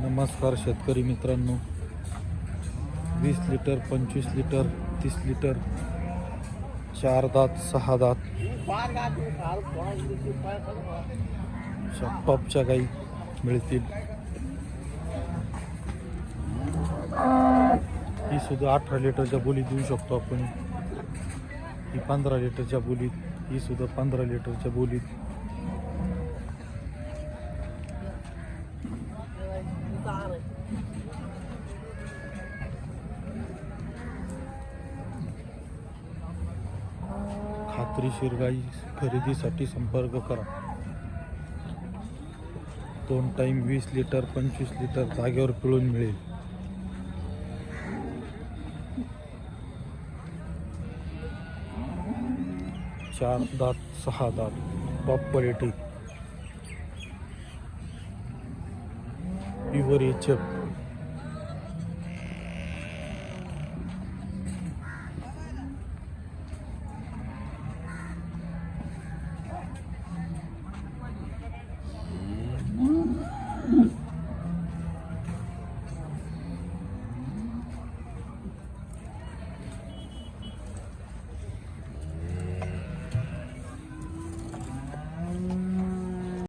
नमस्कार शेतकरी मित्रांनो. वीस लिटर पंचवीस लिटर तीस लिटर चार दात सहा दात टॉपच्या गाई मिळतील. ही सुद्धा अठरा लिटरच्या बोलीत देऊ शकतो आपण. ही पंधरा लिटरच्या बोलीत ही सुद्धा पंधरा लिटरच्या बोलीत. खात्रीशीर गाई खरेदीसाठी संपर्क करा. दोन टाईम वीस लिटर पंचवीस लिटर जागेवर पिळून मिळेल. चार दात सहा दात. Top quality pure H